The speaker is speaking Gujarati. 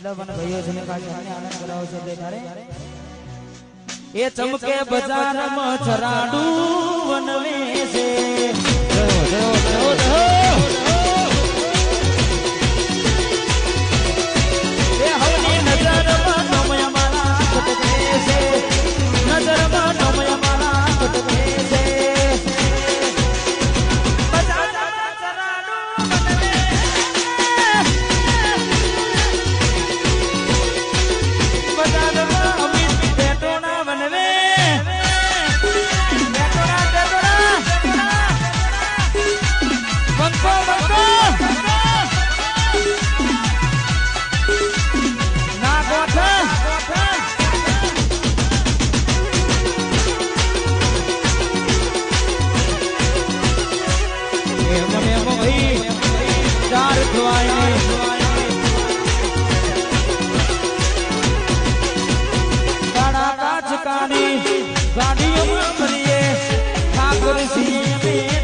જેટલા પણ ભાઈઓ છે ને કાલે મને આનંદ કરાવો છો તે તારે એ ચમકે બજારમાં ચરાડું ગાડીઓ કરીએ ઠાકોર સિંહ